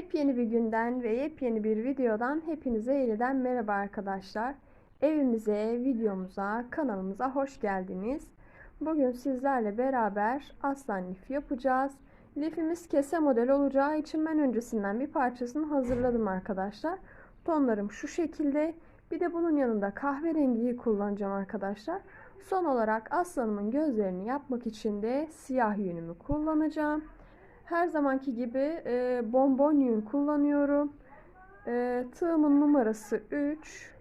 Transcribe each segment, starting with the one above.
Yepyeni bir günden ve yepyeni bir videodan hepinize yeniden merhaba arkadaşlar. Evimize, videomuza, kanalımıza hoş geldiniz. Bugün sizlerle beraber aslan lif yapacağız. Lifimiz kese model olacağı için ben öncesinden bir parçasını hazırladım arkadaşlar. Tonlarım şu şekilde. Bir de bunun yanında kahverengiyi kullanacağım arkadaşlar. Son olarak aslanımın gözlerini yapmak için de siyah yünümü kullanacağım. Her zamanki gibi e, bonbon yün kullanıyorum. E, tığımın numarası 3.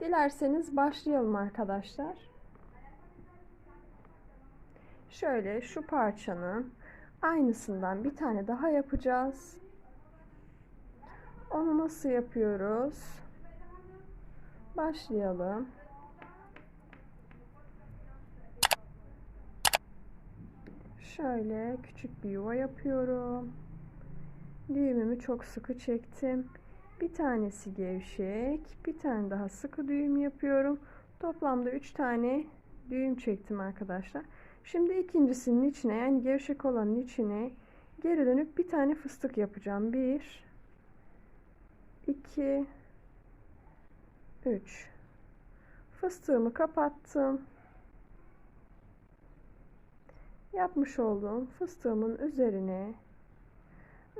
Dilerseniz başlayalım arkadaşlar. Şöyle şu parçanın aynısından bir tane daha yapacağız. Onu nasıl yapıyoruz? Başlayalım. Şöyle küçük bir yuva yapıyorum. Düğümümü çok sıkı çektim. Bir tanesi gevşek, bir tane daha sıkı düğüm yapıyorum. Toplamda 3 tane düğüm çektim arkadaşlar. Şimdi ikincisinin içine yani gevşek olanın içine geri dönüp bir tane fıstık yapacağım. 1 2 3 Fıstığımı kapattım yapmış olduğum fıstığımın üzerine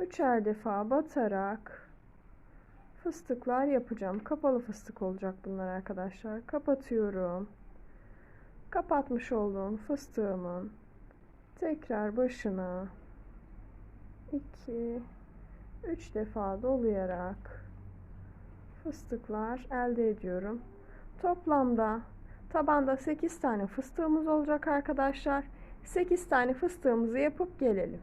üçer defa batarak fıstıklar yapacağım. Kapalı fıstık olacak bunlar arkadaşlar. Kapatıyorum. Kapatmış olduğum fıstığımın tekrar başına 2 3 defa dolayarak fıstıklar elde ediyorum. Toplamda tabanda 8 tane fıstığımız olacak arkadaşlar. 8 tane fıstığımızı yapıp gelelim.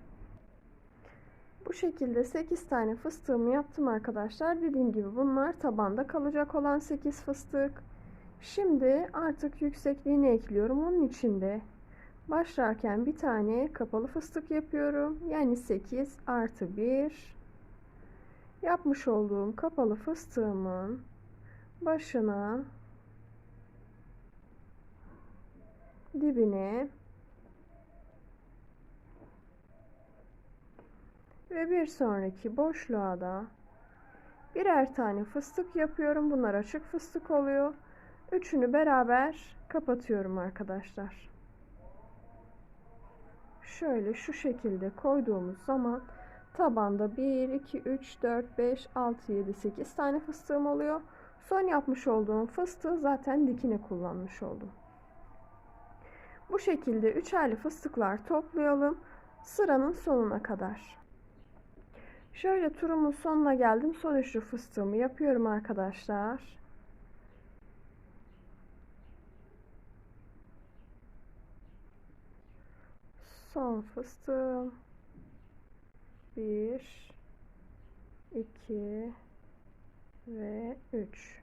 Bu şekilde 8 tane fıstığımı yaptım arkadaşlar. Dediğim gibi bunlar tabanda kalacak olan 8 fıstık. Şimdi artık yüksekliğini ekliyorum. Onun için de başlarken bir tane kapalı fıstık yapıyorum. Yani 8 artı 1 yapmış olduğum kapalı fıstığımın başına dibine Ve bir sonraki boşluğa da birer tane fıstık yapıyorum. Bunlar açık fıstık oluyor. Üçünü beraber kapatıyorum arkadaşlar. Şöyle şu şekilde koyduğumuz zaman tabanda 1, 2, 3, 4, 5, 6, 7, 8 tane fıstığım oluyor. Son yapmış olduğum fıstığı zaten dikine kullanmış oldum. Bu şekilde üçerli fıstıklar toplayalım sıranın sonuna kadar. Şöyle turumun sonuna geldim. Son üçlü fıstığımı yapıyorum arkadaşlar. Son fıstığım. Bir, iki ve üç.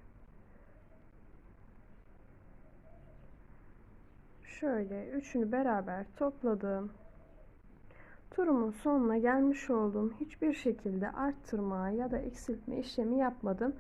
Şöyle üçünü beraber topladım turumun sonuna gelmiş oldum. Hiçbir şekilde arttırma ya da eksiltme işlemi yapmadım.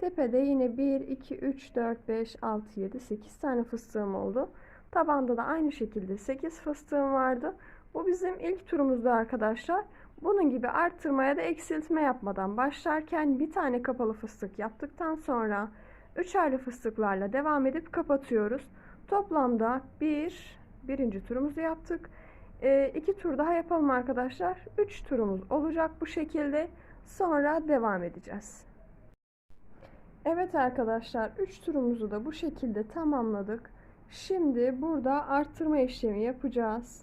Tepede yine 1, 2, 3, 4, 5, 6, 7, 8 tane fıstığım oldu. Tabanda da aynı şekilde 8 fıstığım vardı. Bu bizim ilk turumuzda arkadaşlar. Bunun gibi arttırma ya da eksiltme yapmadan başlarken bir tane kapalı fıstık yaptıktan sonra üçerli fıstıklarla devam edip kapatıyoruz. Toplamda bir, birinci turumuzu yaptık. E, iki tur daha yapalım arkadaşlar. Üç turumuz olacak bu şekilde. Sonra devam edeceğiz. Evet arkadaşlar 3 turumuzu da bu şekilde tamamladık. Şimdi burada arttırma işlemi yapacağız.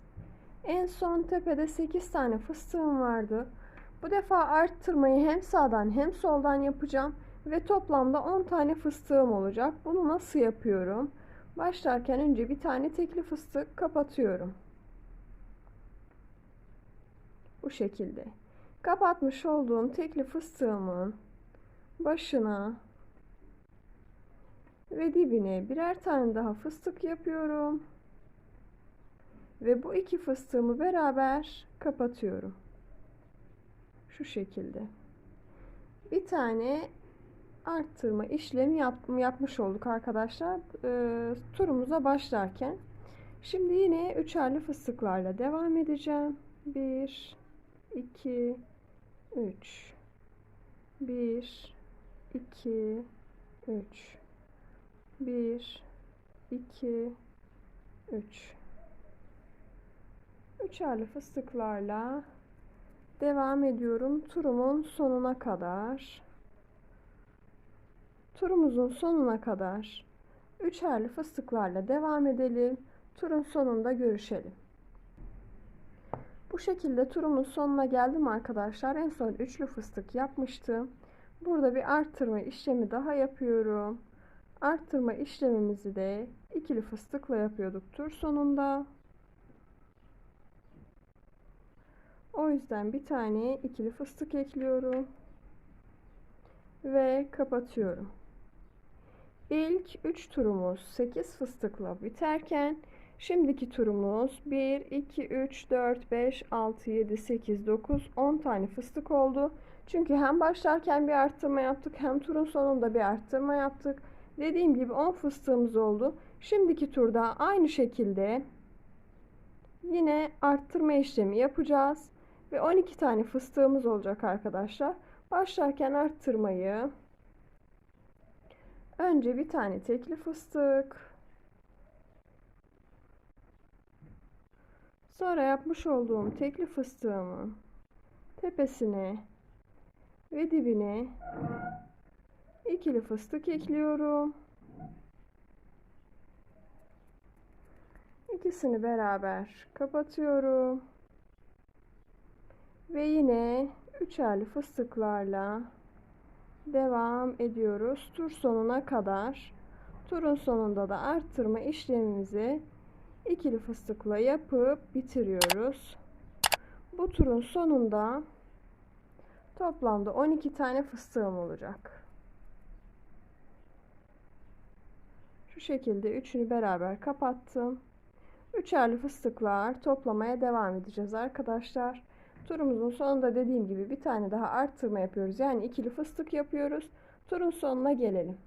En son tepede 8 tane fıstığım vardı. Bu defa arttırmayı hem sağdan hem soldan yapacağım. Ve toplamda 10 tane fıstığım olacak. Bunu nasıl yapıyorum? Başlarken önce bir tane tekli fıstık kapatıyorum. Bu şekilde. Kapatmış olduğum tekli fıstığımın başına ve dibine birer tane daha fıstık yapıyorum. Ve bu iki fıstığımı beraber kapatıyorum. Şu şekilde. Bir tane arttırma işlemi yaptım, yapmış olduk arkadaşlar. E, turumuza başlarken. Şimdi yine üçerli fıstıklarla devam edeceğim. 1 2 3 1 2 3 1 2 3 Üçerli fıstıklarla devam ediyorum turumun sonuna kadar. Turumuzun sonuna kadar üçerli fıstıklarla devam edelim. Turun sonunda görüşelim. Bu şekilde turumun sonuna geldim arkadaşlar. En son üçlü fıstık yapmıştım. Burada bir arttırma işlemi daha yapıyorum. Arttırma işlemimizi de ikili fıstıkla yapıyorduk tur sonunda. O yüzden bir tane ikili fıstık ekliyorum. Ve kapatıyorum. İlk 3 turumuz 8 fıstıkla biterken şimdiki turumuz 1, 2, 3, 4, 5, 6, 7, 8, 9, 10 tane fıstık oldu. Çünkü hem başlarken bir arttırma yaptık hem turun sonunda bir arttırma yaptık. Dediğim gibi 10 fıstığımız oldu. Şimdiki turda aynı şekilde yine arttırma işlemi yapacağız. Ve 12 tane fıstığımız olacak arkadaşlar. Başlarken arttırmayı önce bir tane tekli fıstık sonra yapmış olduğum tekli fıstığımın tepesine ve dibine ikili fıstık ekliyorum. İkisini beraber kapatıyorum. Ve yine üçerli fıstıklarla devam ediyoruz. Tur sonuna kadar. Turun sonunda da arttırma işlemimizi ikili fıstıkla yapıp bitiriyoruz. Bu turun sonunda toplamda 12 tane fıstığım olacak. Şu şekilde üçünü beraber kapattım. Üçerli fıstıklar toplamaya devam edeceğiz arkadaşlar. Turumuzun sonunda dediğim gibi bir tane daha arttırma yapıyoruz. Yani ikili fıstık yapıyoruz. Turun sonuna gelelim.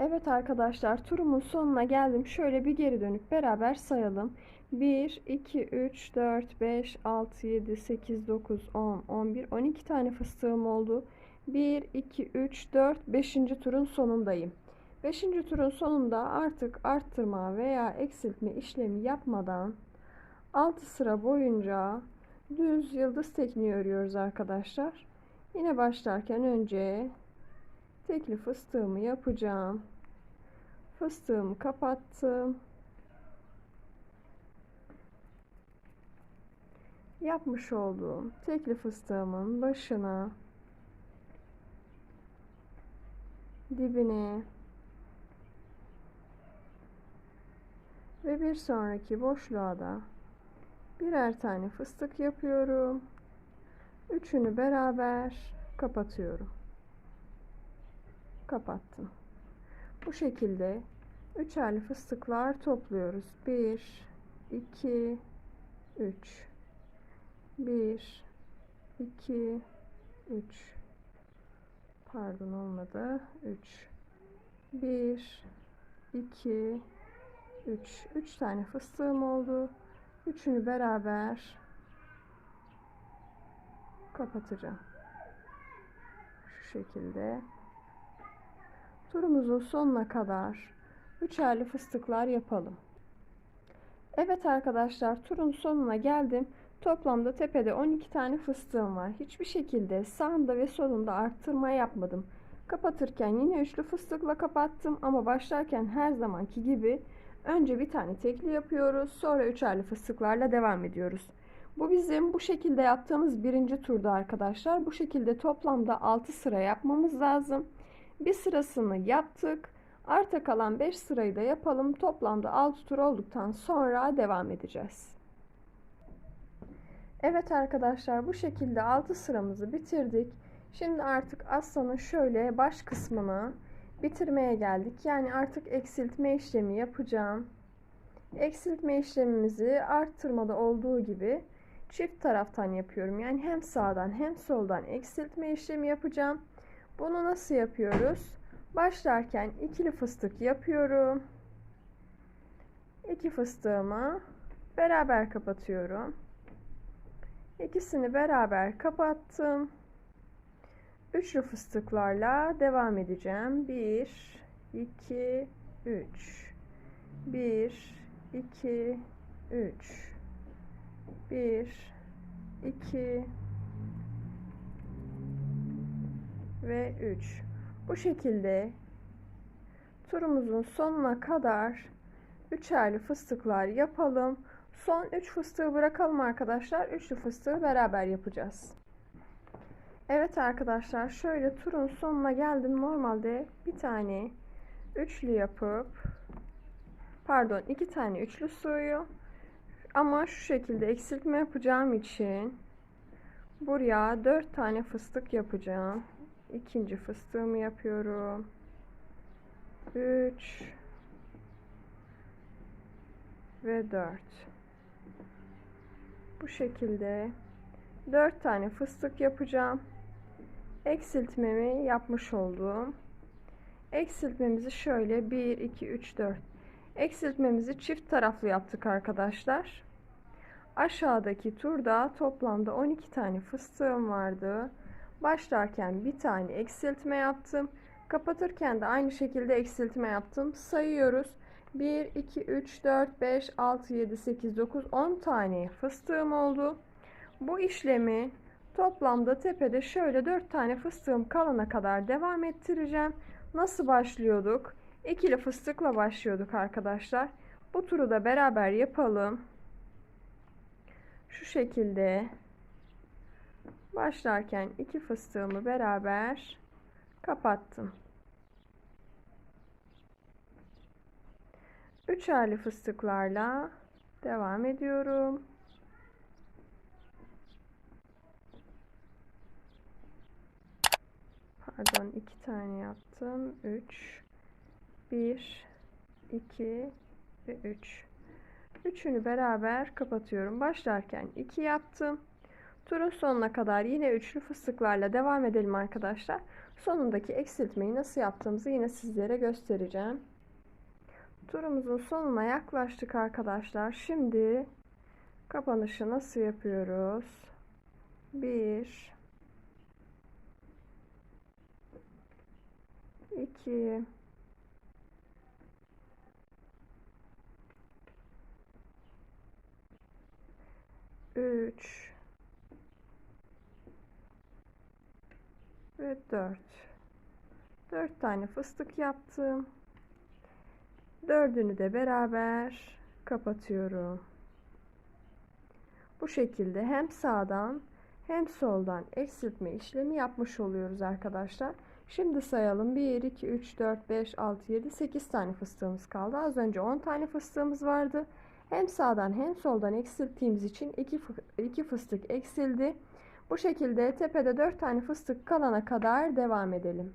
Evet arkadaşlar turumun sonuna geldim. Şöyle bir geri dönüp beraber sayalım. 1, 2, 3, 4, 5, 6, 7, 8, 9, 10, 11, 12 tane fıstığım oldu. 1, 2, 3, 4, 5. turun sonundayım. 5. turun sonunda artık arttırma veya eksiltme işlemi yapmadan 6 sıra boyunca düz yıldız tekniği örüyoruz arkadaşlar. Yine başlarken önce tekli fıstığımı yapacağım. Fıstığımı kapattım. Yapmış olduğum tekli fıstığımın başına dibine ve bir sonraki boşluğa da birer tane fıstık yapıyorum. Üçünü beraber kapatıyorum. Kapattım. Bu şekilde üçerli fıstıklar topluyoruz. 1 2 3 1 2 3 Pardon olmadı. 3 1 2 3 3 tane fıstığım oldu. Üçünü beraber kapatacağım. Şu şekilde. Turumuzun sonuna kadar üçerli fıstıklar yapalım. Evet arkadaşlar turun sonuna geldim. Toplamda tepede 12 tane fıstığım var. Hiçbir şekilde sağında ve solunda arttırma yapmadım. Kapatırken yine üçlü fıstıkla kapattım ama başlarken her zamanki gibi Önce bir tane tekli yapıyoruz. Sonra üçerli fıstıklarla devam ediyoruz. Bu bizim bu şekilde yaptığımız birinci turda arkadaşlar. Bu şekilde toplamda 6 sıra yapmamız lazım. Bir sırasını yaptık. Arta kalan 5 sırayı da yapalım. Toplamda 6 tur olduktan sonra devam edeceğiz. Evet arkadaşlar bu şekilde 6 sıramızı bitirdik. Şimdi artık aslanın şöyle baş kısmını bitirmeye geldik. Yani artık eksiltme işlemi yapacağım. Eksiltme işlemimizi arttırmada olduğu gibi çift taraftan yapıyorum. Yani hem sağdan hem soldan eksiltme işlemi yapacağım. Bunu nasıl yapıyoruz? Başlarken ikili fıstık yapıyorum. İki fıstığımı beraber kapatıyorum. İkisini beraber kapattım. Üçlü fıstıklarla devam edeceğim. 1 2 3 1 2 3 1 2 ve 3 bu şekilde turumuzun sonuna kadar üçerli fıstıklar yapalım. Son 3 fıstığı bırakalım arkadaşlar. Üçlü fıstığı beraber yapacağız. Evet arkadaşlar şöyle turun sonuna geldim. Normalde bir tane üçlü yapıp pardon iki tane üçlü suyu ama şu şekilde eksiltme yapacağım için buraya dört tane fıstık yapacağım ikinci fıstığımı yapıyorum. 3 ve 4 bu şekilde 4 tane fıstık yapacağım. Eksiltmemi yapmış oldum. Eksiltmemizi şöyle 1 2 3 4 eksiltmemizi çift taraflı yaptık arkadaşlar. Aşağıdaki turda toplamda 12 tane fıstığım vardı başlarken bir tane eksiltme yaptım. Kapatırken de aynı şekilde eksiltme yaptım. Sayıyoruz. 1 2 3 4 5 6 7 8 9 10 tane fıstığım oldu. Bu işlemi toplamda tepede şöyle 4 tane fıstığım kalana kadar devam ettireceğim. Nasıl başlıyorduk? İkili fıstıkla başlıyorduk arkadaşlar. Bu turu da beraber yapalım. Şu şekilde başlarken iki fıstığımı beraber kapattım. Üçerli fıstıklarla devam ediyorum. Pardon iki tane yaptım. Üç, bir, iki ve üç. Üçünü beraber kapatıyorum. Başlarken iki yaptım. Turun sonuna kadar yine üçlü fıstıklarla devam edelim arkadaşlar. Sonundaki eksiltmeyi nasıl yaptığımızı yine sizlere göstereceğim. Turumuzun sonuna yaklaştık arkadaşlar. Şimdi kapanışı nasıl yapıyoruz? 1 2 3 ve 4 4 tane fıstık yaptım. Dördünü de beraber kapatıyorum. Bu şekilde hem sağdan hem soldan eksiltme işlemi yapmış oluyoruz arkadaşlar. Şimdi sayalım. 1 2 3 4 5 6 7 8 tane fıstığımız kaldı. Az önce 10 tane fıstığımız vardı. Hem sağdan hem soldan eksilttiğimiz için 2 fıstık eksildi bu şekilde tepede 4 tane fıstık kalana kadar devam edelim.